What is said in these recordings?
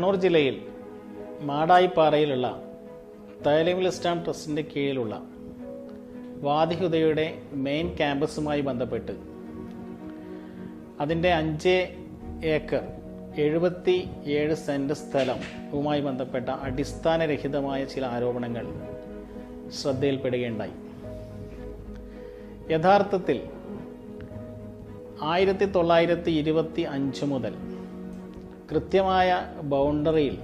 കണ്ണൂർ ജില്ലയിൽ മാടായിപ്പാറയിലുള്ള തൈലമിൽ ഇസ്ലാം ട്രസ്റ്റിന്റെ കീഴിലുള്ള വാദിഹുദയുടെ മെയിൻ ക്യാമ്പസുമായി ബന്ധപ്പെട്ട് അതിന്റെ അഞ്ച് ഏക്കർ എഴുപത്തി ഏഴ് സെന്റ് സ്ഥലവുമായി ബന്ധപ്പെട്ട അടിസ്ഥാനരഹിതമായ ചില ആരോപണങ്ങൾ ശ്രദ്ധയിൽപ്പെടുകയുണ്ടായി. യഥാർത്ഥത്തിൽ ആയിരത്തി തൊള്ളായിരത്തി ഇരുപത്തി അഞ്ച് മുതൽ കൃത്യമായ ബൗണ്ടറിയിൽ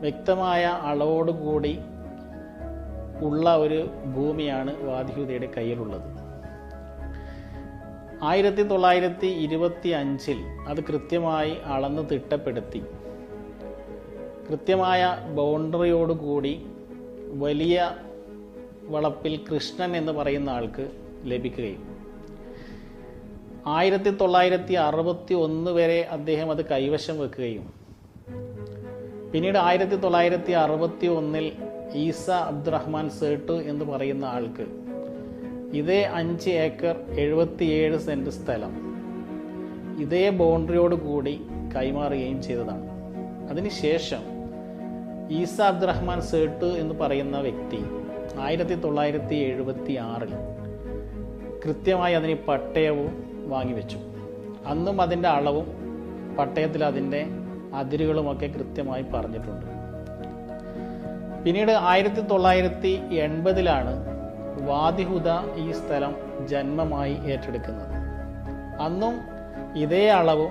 വ്യക്തമായ അളവോടുകൂടി ഉള്ള ഒരു ഭൂമിയാണ് വാദിഹുദയുടെ കയ്യിലുള്ളത്. ആയിരത്തി തൊള്ളായിരത്തി ഇരുപത്തി അഞ്ചിൽ അത് കൃത്യമായി അളന്ന് തിട്ടപ്പെടുത്തി. കൃത്യമായ ബൗണ്ടറിയോടുകൂടി വലിയ വളപ്പിൽ കൃഷ്ണൻ എന്ന് പറയുന്ന ആൾക്ക് ലഭിക്കുകയും ആയിരത്തി തൊള്ളായിരത്തി അറുപത്തി ഒന്ന് വരെ അദ്ദേഹം അത് കൈവശം വെക്കുകയും. പിന്നീട് ആയിരത്തി തൊള്ളായിരത്തി അറുപത്തി ഒന്നിൽ ഈസ അബ്ദുറഹ്മാൻ സേട്ടു എന്ന് പറയുന്ന ആൾക്ക് ഇതേ അഞ്ച് ഏക്കർ എഴുപത്തിയേഴ് സെന്റ് സ്ഥലം ഇതേ ബൗണ്ടറിയോട് കൂടി കൈമാറുകയും ചെയ്തതാണ്. അതിനുശേഷം ഈസ അബ്ദുറഹ്മാൻ സേട്ടു എന്ന് പറയുന്ന വ്യക്തി ആയിരത്തി തൊള്ളായിരത്തി എഴുപത്തി ആറിൽ കൃത്യമായി അതിന് പട്ടയവും വാങ്ങിവെച്ചു. അന്നും അതിന്റെ അളവും പട്ടയത്തിൽ അതിന്റെ അതിരുകളുമൊക്കെ കൃത്യമായി പറഞ്ഞിട്ടുണ്ട്. പിന്നീട് ആയിരത്തി തൊള്ളായിരത്തി എൺപതിലാണ് വാദിഹുദ ഈ സ്ഥലം ജന്മമായി ഏറ്റെടുക്കുന്നത്. അന്നും ഇതേ അളവും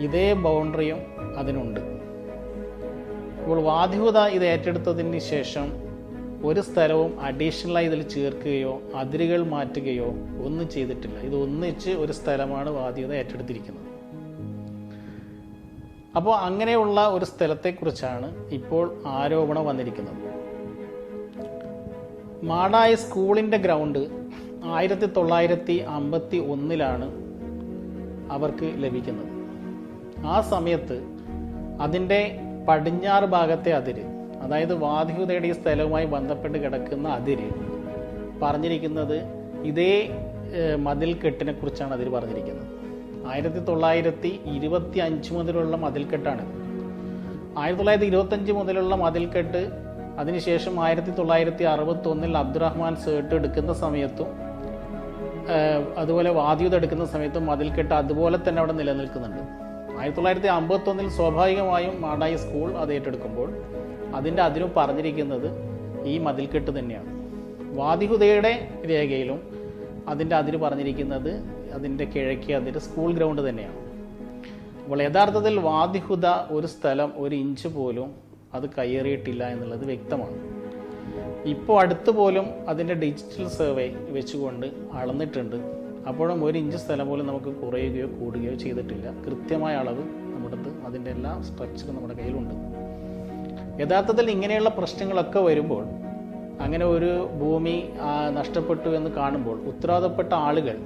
ഇതേ ബൗണ്ടറിയും അതിനുണ്ട്. ഇപ്പോൾ വാദിഹുദ ഇത് ഏറ്റെടുത്തതിന് ശേഷം ഒരു സ്ഥലവും അഡീഷണലായി ഇതിൽ ചേർക്കുകയോ അതിരുകൾ മാറ്റുകയോ ഒന്നും ചെയ്തിട്ടില്ല. ഇത് ഒന്നിച്ച് ഒരു സ്ഥലമാണ് വാദിഹുദ ഏറ്റെടുത്തിരിക്കുന്നത്. അപ്പോൾ അങ്ങനെയുള്ള ഒരു സ്ഥലത്തെക്കുറിച്ചാണ് ഇപ്പോൾ ആരോപണം വന്നിരിക്കുന്നത്. മാടായ സ്കൂളിന്റെ ഗ്രൗണ്ട് ആയിരത്തി തൊള്ളായിരത്തി അമ്പത്തി ഒന്നിലാണ് അവർക്ക് ലഭിക്കുന്നത്. ആ സമയത്ത് അതിന്റെ പടിഞ്ഞാറ് ഭാഗത്തെ അതിര് അതായത് വാധികതയുടെ ഈ സ്ഥലവുമായി ബന്ധപ്പെട്ട് കിടക്കുന്ന അതിര് പറഞ്ഞിരിക്കുന്നത് ഇതേ മതിൽ മതിൽക്കെട്ടിനെ കുറിച്ചാണ് അതിൽ പറഞ്ഞിരിക്കുന്നത്. ആയിരത്തി തൊള്ളായിരത്തി ഇരുപത്തി അഞ്ച് മുതലുള്ള മതിൽക്കെട്ടാണ്. ആയിരത്തി തൊള്ളായിരത്തി ഇരുപത്തഞ്ച് മുതലുള്ള മതിൽക്കെട്ട് അതിനുശേഷം ആയിരത്തി തൊള്ളായിരത്തി അറുപത്തി ഒന്നിൽ അബ്ദുറഹ്മാൻ സേട്ട് എടുക്കുന്ന സമയത്തും അതുപോലെ വാദ്യുത എടുക്കുന്ന സമയത്തും മതിൽക്കെട്ട് അതുപോലെ തന്നെ അവിടെ നിലനിൽക്കുന്നുണ്ട്. ആയിരത്തി തൊള്ളായിരത്തി അമ്പത്തി ഒന്നിൽ സ്വാഭാവികമായും മാടായി സ്കൂൾ അത് ഏറ്റെടുക്കുമ്പോൾ അതിന്റെ അതിനും പറഞ്ഞിരിക്കുന്നത് ഈ മതിൽക്കെട്ട് തന്നെയാണ്. വാദിഹുദയുടെ രേഖയിലും അതിന്റെ അതിര് പറഞ്ഞിരിക്കുന്നത് അതിന്റെ കിഴക്കേ അതിര് സ്കൂൾ ഗ്രൗണ്ട് തന്നെയാണ്. അപ്പോൾ യഥാർത്ഥത്തിൽ വാദിഹുദ ഒരു സ്ഥലം ഒരു ഇഞ്ച് പോലും അത് കയ്യേറിയിട്ടില്ല എന്നുള്ളത് വ്യക്തമാണ്. ഇപ്പോൾ അടുത്ത് പോലും അതിന്റെ ഡിജിറ്റൽ സർവേ വെച്ചുകൊണ്ട് അളന്നിട്ടുണ്ട്. അപ്പോഴും ഒരു ഇഞ്ച് സ്ഥലം പോലും നമുക്ക് കുറയുകയോ കൂടുകയോ ചെയ്തിട്ടില്ല. കൃത്യമായ അളവ് നമ്മുടെ അടുത്ത് അതിന്റെ എല്ലാ സ്ട്രക്ചറും നമ്മുടെ കയ്യിലുണ്ട്. യഥാർത്ഥത്തിൽ ഇങ്ങനെയുള്ള പ്രശ്നങ്ങളൊക്കെ വരുമ്പോൾ അങ്ങനെ ഒരു ഭൂമി നഷ്ടപ്പെട്ടു എന്ന് കാണുമ്പോൾ ഉത്തരവാദപ്പെട്ട ആളുകൾ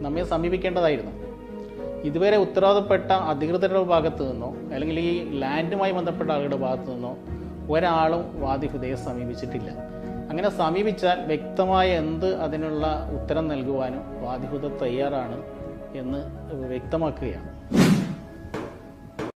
നമ്മെ സമീപിക്കേണ്ടതായിരുന്നു. ഇതുവരെ ഉത്തരവാദപ്പെട്ട അധികൃതരുടെ ഭാഗത്തു നിന്നോ അല്ലെങ്കിൽ ഈ ലാൻഡുമായി ബന്ധപ്പെട്ട ആളുകളുടെ ഭാഗത്തു നിന്നോ ഒരാളും വാദിഹുദയെ സമീപിച്ചിട്ടില്ല. അങ്ങനെ സമീപിച്ചാൽ വ്യക്തമായ എന്ത് അതിനുള്ള ഉത്തരം നൽകുവാനും വാദിഹുദ തയ്യാറാണ് എന്ന് വ്യക്തമാക്കുകയാണ്.